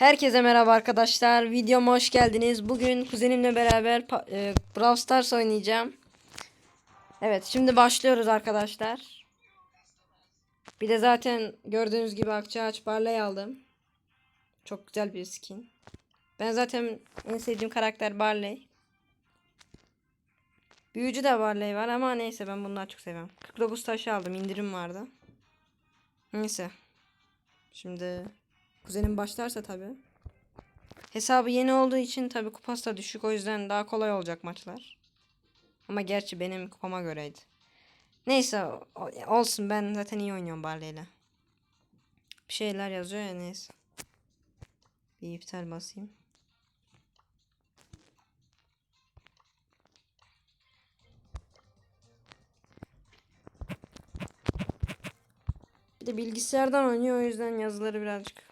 Herkese merhaba arkadaşlar. Videoma hoş geldiniz. Bugün kuzenimle beraber e, Brawl Stars oynayacağım. Evet, şimdi başlıyoruz arkadaşlar. Bir de zaten gördüğünüz gibi Akçaağaç Barley aldım. Çok güzel bir skin. Ben zaten en sevdiğim karakter Barley. Büyücü de Barley var ama neyse ben bunları çok seviyorum. 49 taşı aldım. indirim vardı. Neyse. Şimdi Kuzenim başlarsa tabi. Hesabı yeni olduğu için tabi kupası da düşük o yüzden daha kolay olacak maçlar. Ama gerçi benim kupama göreydi. Neyse olsun ben zaten iyi oynuyorum Barley'le. Bir şeyler yazıyor ya neyse. Bir iptal basayım. Bir de bilgisayardan oynuyor o yüzden yazıları birazcık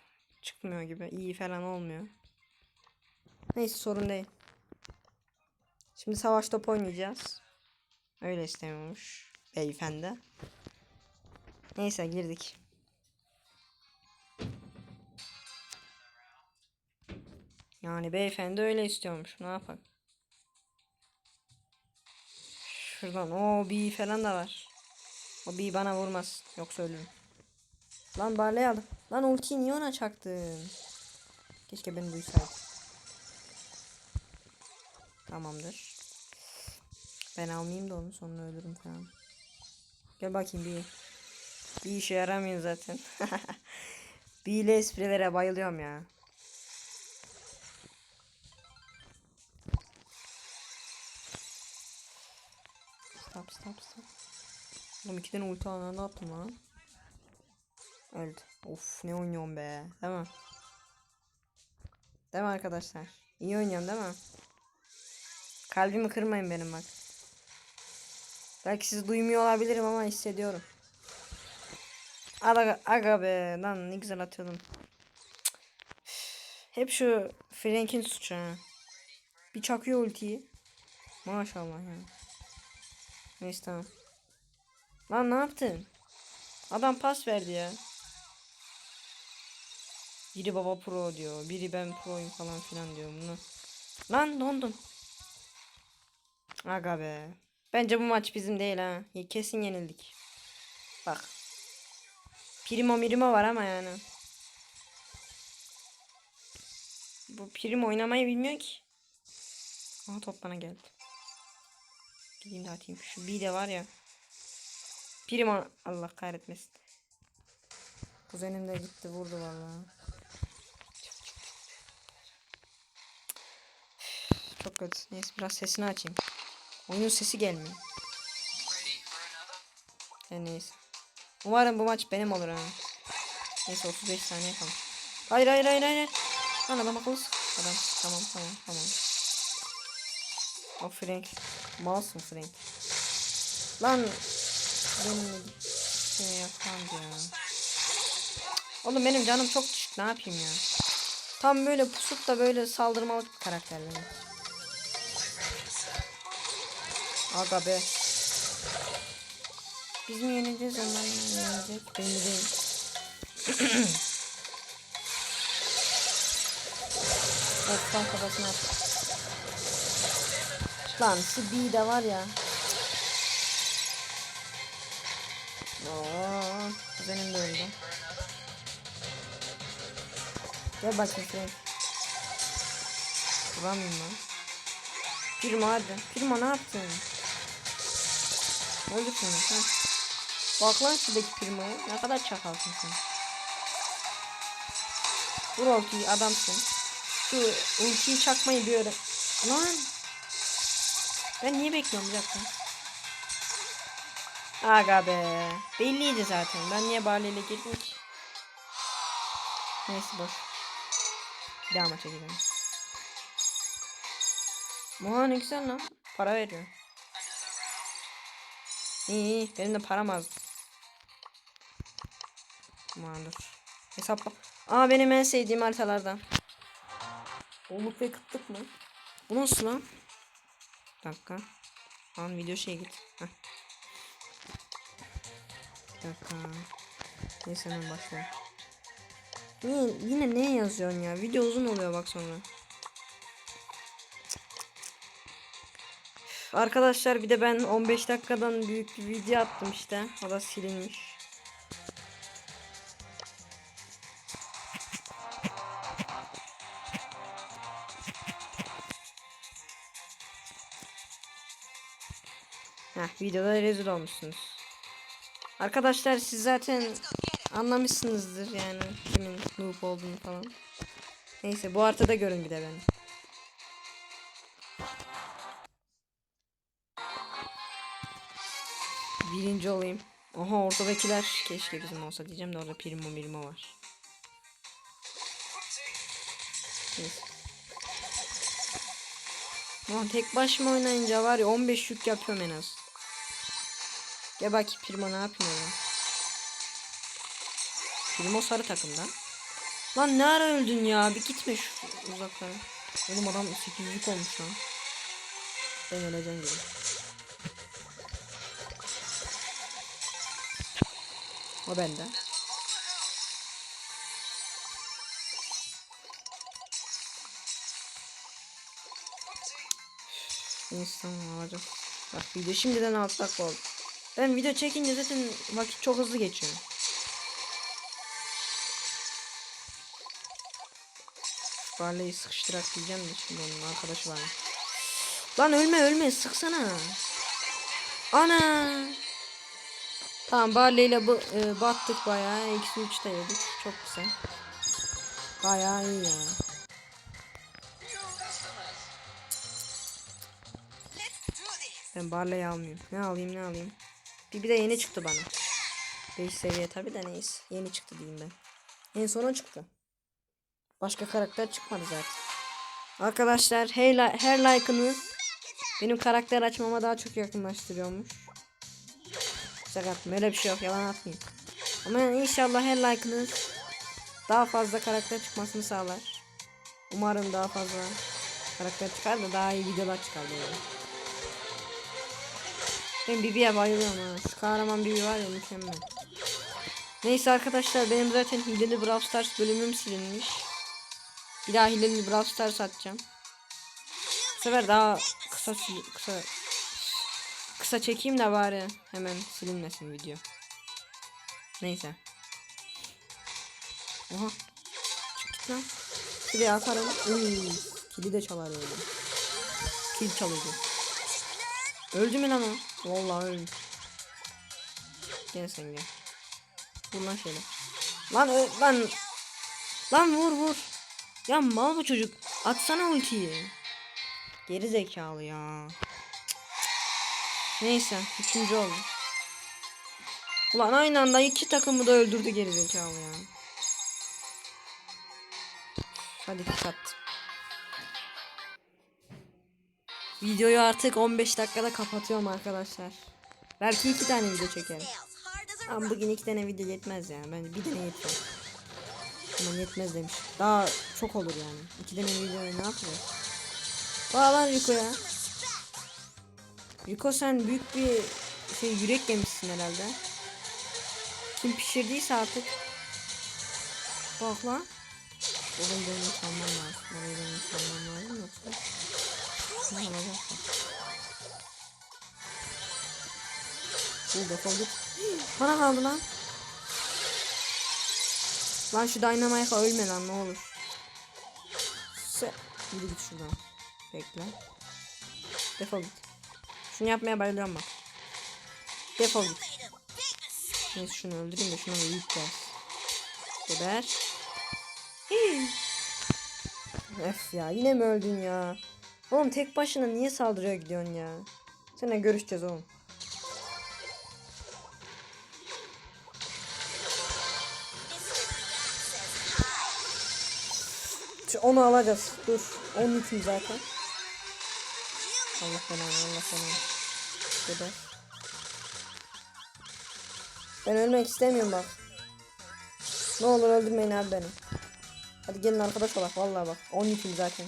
çıkmıyor gibi. iyi falan olmuyor. Neyse sorun değil. Şimdi savaş top oynayacağız. Öyle istemiyormuş beyefendi. Neyse girdik. Yani beyefendi öyle istiyormuş. Ne yapalım? Şuradan o bir falan da var. O bir bana vurmaz. Yoksa ölürüm. Lan Barley aldım. Lan ultiyi niye ona çaktın? Keşke beni duysaydı. Tamamdır. Ben almayayım da onu sonra ölürüm falan. Gel bakayım bir. Bir işe yaramıyor zaten. bir ile esprilere bayılıyorum ya. Stop stop stop. Oğlum iki tane ulti alana ne yaptım lan? Öldü. Of ne oynuyorum be. Değil mi? Değil mi arkadaşlar? İyi oynuyorum değil mi? Kalbimi kırmayın benim bak. Belki siz duymuyor olabilirim ama hissediyorum. Aga, aga be lan ne güzel atıyordum. Hep şu Frank'in suçu ha. Bir çakıyor ultiyi. Maşallah ya. Neyse tamam. Lan ne yaptın? Adam pas verdi ya. Biri baba pro diyor. Biri ben proyum falan filan diyor bunu. Lan dondum. Aga be. Bence bu maç bizim değil ha. Kesin yenildik. Bak. Primo mirimo var ama yani. Bu prim oynamayı bilmiyor ki. Aha top bana geldi. Gideyim de atayım. Şu bir de var ya. Primo Allah kahretmesin. Kuzenim de gitti vurdu vallahi. Çok kötü. Neyse biraz sesini açayım. Oyunun sesi gelmiyor. Ya neyse. Umarım bu maç benim olur ha. Neyse 35 saniye kalmış. Hayır hayır hayır hayır. Lan adam akıllı. Adam tamam tamam tamam. O Frank. Malsın Frank. Lan benim şey yakan ya. Oğlum benim canım çok düşük ne yapayım ya. Tam böyle pusup da böyle saldırmalık bir Aga be. Biz mi yeneceğiz onlar mı yenecek? Belli değil. tam kafasına attı. Lan B de var ya. Oo, benim de öldü. Gel bakayım Frank. Vuramıyorum lan. Primo hadi. Primo ne yaptın? Öldür şunu. Ha. Bak lan şuradaki Primo'ya. Ne kadar çakalsın sen. Vur ultiyi adamsın. Şu ultiyi çakmayı bir öğren. Lan. Ben niye bekliyorum bir dakika. Aga be. Belliydi zaten. Ben niye Barley ile girdim ki? Neyse boş. Bir daha maça gidelim. Muha ne güzel lan. Para veriyor. İyi iyi. Benim de param az. Aman dur. Hesapla. Aa benim en sevdiğim haritalardan. Oluk ve kıtlık mı? Bu nasıl lan? Bir dakika. Lan video şey git. Heh. Bir dakika. Neyse hemen başlayalım. Niye, yine ne yazıyorsun ya? Video uzun oluyor bak sonra. Arkadaşlar bir de ben 15 dakikadan büyük bir video attım işte. O da silinmiş. Heh, videoda rezil olmuşsunuz. Arkadaşlar siz zaten anlamışsınızdır yani kimin noob olduğunu falan. Neyse bu haritada görün bir de beni. Birinci olayım. Oha ortadakiler keşke bizim olsa diyeceğim de orada primo mirimo var. Neyse. Ulan tek başıma oynayınca var ya 15 yük yapıyorum en az. Gel bak Primo ne yapıyor ya? Primo sarı takımda. Lan ne ara öldün ya? Bir gitme şu uzaklara. Oğlum adam 800'lük olmuş lan. Ben öleceğim gibi. O bende. İnsan alacağım. Bak video şimdiden 6 dakika oldu. Ben video çekince zaten vakit çok hızlı geçiyor. Barley'i sıkıştırak diyeceğim de şimdi onun arkadaşı var. Lan ölme ölme sıksana. Ana. Tamam Barley ile bu, e, battık bayağı. Eksi 3 de yedik. Çok güzel. Bayağı iyi ya. Ben Barley almıyorum. Ne alayım ne alayım. Bir, bir de yeni çıktı bana. 5 seviye tabi de neyse. Yeni çıktı diyeyim ben. En sona çıktı. Başka karakter çıkmadı zaten. Arkadaşlar her, her like'ınız benim karakter açmama daha çok yakınlaştırıyormuş. Şaka yaptım. Öyle bir şey yok. Yalan atmayayım. Ama inşallah her like'ınız daha fazla karakter çıkmasını sağlar. Umarım daha fazla karakter çıkar da daha iyi videolar çıkar böyle. Ben Bibi'ye bayılıyorum ha. Şu kahraman Bibi var ya mükemmel. Neyse arkadaşlar benim zaten hileli Brawl Stars bölümüm silinmiş. Bir daha hileli Brawl Stars atacağım. Bu sefer daha kısa kısa kısa çekeyim de bari hemen silinmesin video. Neyse. Oha. Çık lan. Şuraya atarım. Uy, kili de çalar öyle. Kil çalıcı. Öldü mü lan o? Vallahi öldü. Gel sen gel. Vur lan şöyle. Lan ö- lan. Lan vur vur. Ya mal bu çocuk. Atsana ultiyi. Geri zekalı ya. Neyse. Üçüncü oldu. Ulan aynı anda iki takımı da öldürdü geri zekalı ya. Hadi kat. Videoyu artık 15 dakikada kapatıyorum arkadaşlar. Belki iki tane video çekerim. Ama bugün iki tane video yetmez ya. Bence bir tane yeter. Ama yetmez demiş. Daha çok olur yani. İki tane video ne yapacağız? Bağlan Rico'ya. Rico sen büyük bir şey yürek yemişsin herhalde. Kim pişirdiyse artık. Bak lan. Oğlum benim çalmam lazım. Orayı benim çalmam lazım yoksa. Ne olacak? Bu defol git. Bana kaldı lan. Lan şu Dynamite'a ölme lan ne olur. Se Yürü git şuradan. Bekle. Defol git. Şunu yapmaya bayılıyorum bak. Defol git. Neyse şunu öldüreyim de da yük gelsin. Geber. Öf ya yine mi öldün ya? Oğlum tek başına niye saldırıya gidiyorsun ya? Seninle görüşeceğiz oğlum. Onu alacağız. Dur. Onun için zaten. Allah belanı Allah belanı. Geber. Ben ölmek istemiyorum bak. Ne olur öldürmeyin abi beni. Hadi gelin arkadaş olak vallahi bak. 12 zaten.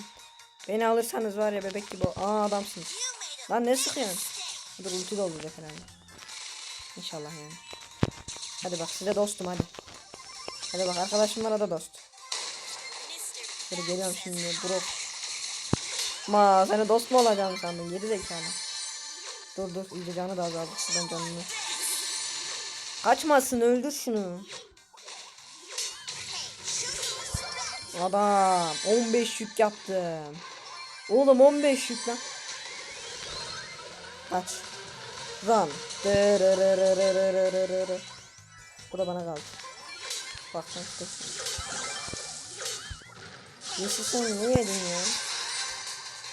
Beni alırsanız var ya bebek gibi. Aa adamsınız. Lan ne sıkıyorsun? Dur ulti de olacak herhalde. İnşallah yani. Hadi bak size dostum hadi. Hadi bak arkadaşım o da dost. Şöyle geliyorum şimdi bro. Yapma sana dost mu olacağım sandın geri zekalı. Dur dur iyice canı da azaldı şuradan canını. Kaçmasın öldür şunu. Adam 15 yük yaptım. Oğlum 15 yük lan. Kaç. Run. Bu da bana kaldı. Bak sen işte. Yeşil sen ne yedin ya?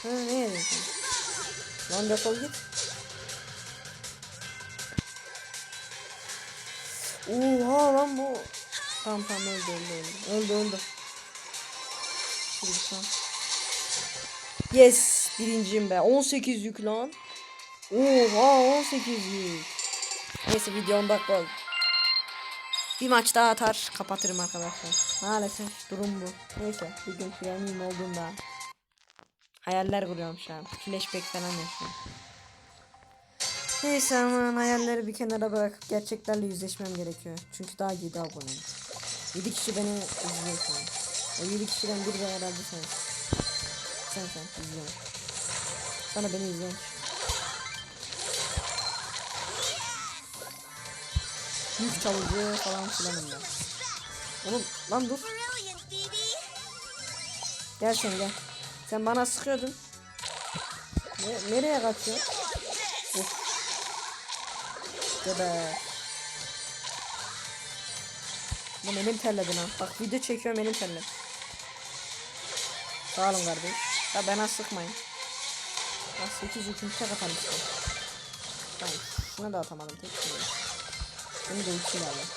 Ha ne sen? Lan defol git. Oha lan bu. Tamam tamam öldü öldü öldü. Öldü öldü. Yes birinciyim be. 18 yük lan. Oha 18 yük. Neyse video 10 dakika oldu. Bir maç daha atar kapatırım arkadaşlar. Maalesef durum bu. Neyse gün premium olduğunda hayaller kuruyorum şu an. Flashback falan yaşıyorum. Neyse aman hayalleri bir kenara bırakıp gerçeklerle yüzleşmem gerekiyor. Çünkü daha 7 aboneyim. 7 kişi beni izliyor şu an. O 7 kişiden biri de herhalde sen. Sen sen izliyorsun. Sana beni izleyen. Yük çalıcı falan filanım ben. Oğlum lan dur. Gel sen gel. Sen bana sıkıyordun. Ne, nereye kaçıyor? Of. Geber. Oğlum elim terledi lan. Bak video çekiyorum elim terledi. Sağ olun kardeş. Ya bana sıkmayın. Ya 8 yüküm tek atalım işte. Tamam. Şuna da atamadım tek. Bunu da ultiyle alayım.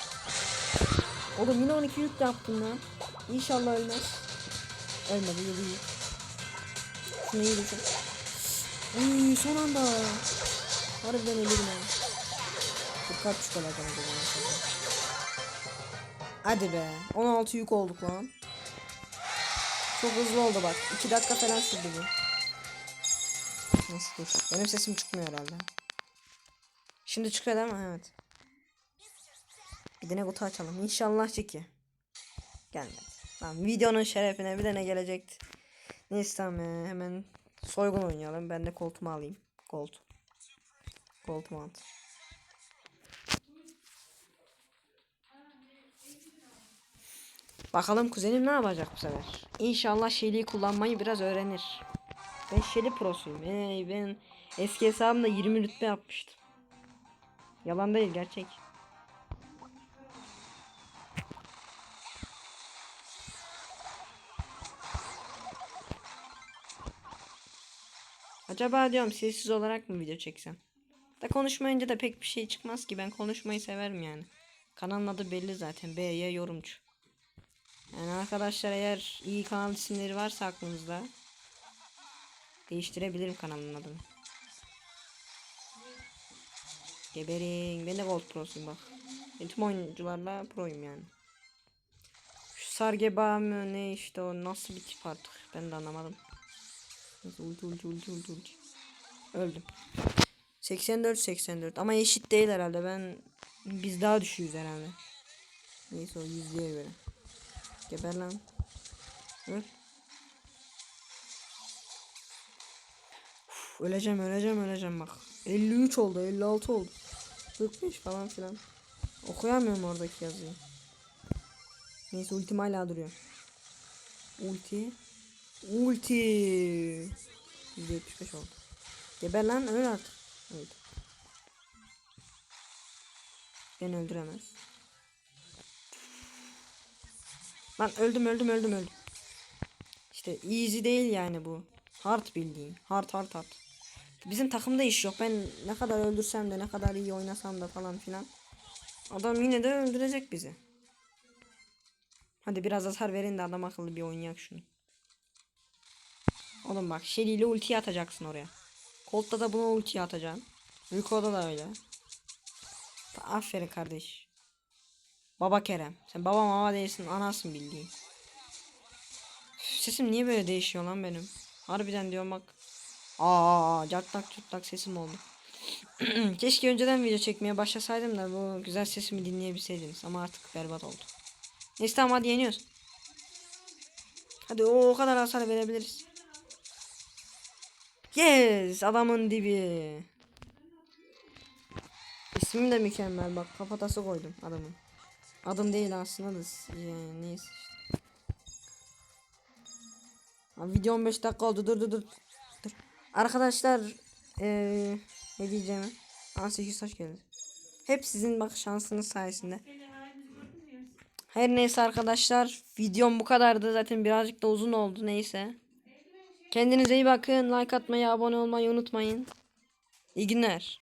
Oğlum yine 12 yük yaptım lan. İnşallah ölmez. Ölmedi yedi yük. İyi düşün. Uy son anda. Harbiden ölürüm ha. Dikkat çikolata acaba. Hadi be. 16 yük olduk lan. Çok hızlı oldu bak. 2 dakika falan sürdü bu. Nasıl dur? Benim sesim çıkmıyor herhalde. Şimdi çıkıyor değil mi? Evet. Bir de ne kutu açalım. İnşallah çeki. Gelmedi. Tamam videonun şerefine bir de ne gelecekti. Neyse tamam hemen soygun oynayalım. Ben de koltuğumu alayım. Gold. Koltuğumu at. Bakalım kuzenim ne yapacak bu sefer. İnşallah Shelly'yi kullanmayı biraz öğrenir. Ben Shelly prosuyum. Hey, ben eski hesabımda 20 rütbe yapmıştım. Yalan değil gerçek. Acaba diyorum sessiz olarak mı video çeksem? Da konuşmayınca da pek bir şey çıkmaz ki ben konuşmayı severim yani. Kanalın adı belli zaten B'ye yorumcu. Yani arkadaşlar eğer iyi kanal isimleri varsa aklınızda değiştirebilirim kanalın adını. Geberin. Ben de Gold Pro'suyum bak. Ben tüm oyuncularla proyum yani. Şu Sargeba mı ne işte o nasıl bir tip artık ben de anlamadım. Nasıl ulti ulti ulti ulti. Öldüm. 84 84 ama eşit değil herhalde ben biz daha düşüyoruz herhalde. Neyse o yüzlüğe göre. Geber lan. Öl. Uf, öleceğim öleceğim öleceğim bak. 53 oldu 56 oldu. 45 falan filan. Okuyamıyorum oradaki yazıyı. Neyse ultim hala duruyor. Ulti. Ulti. 175 oldu. Geber lan öl artık. Evet. Beni öldüremez. Lan öldüm öldüm öldüm öldüm. İşte easy değil yani bu. Hard bildiğin. Hard hard hard. Bizim takımda iş yok. Ben ne kadar öldürsem de ne kadar iyi oynasam da falan filan. Adam yine de öldürecek bizi. Hadi biraz hasar verin de adam akıllı bir oynayak şunu. Oğlum bak Shelly ile ulti atacaksın oraya. Colt'ta da buna ulti atacaksın. Rico'da da öyle. Aferin kardeş. Baba Kerem. Sen baba mama değilsin anasın bildiğin. Sesim niye böyle değişiyor lan benim? Harbiden diyorum bak. Aa, cartlak çutlak sesim oldu. Keşke önceden video çekmeye başlasaydım da bu güzel sesimi dinleyebilseydiniz ama artık berbat oldu. Neyse tamam hadi yeniyoruz. Hadi o, o kadar hasar verebiliriz. Yes adamın dibi. İsmim de mükemmel bak kafatası koydum adamın. Adım değil aslında da yani neyse işte. Abi video 15 dakika oldu dur dur dur. dur. Arkadaşlar eee ne diyeceğimi. Aa 8 taş geldi. Hep sizin bak şansınız sayesinde. Her neyse arkadaşlar videom bu kadardı zaten birazcık da uzun oldu neyse. Kendinize iyi bakın like atmayı abone olmayı unutmayın. İyi günler.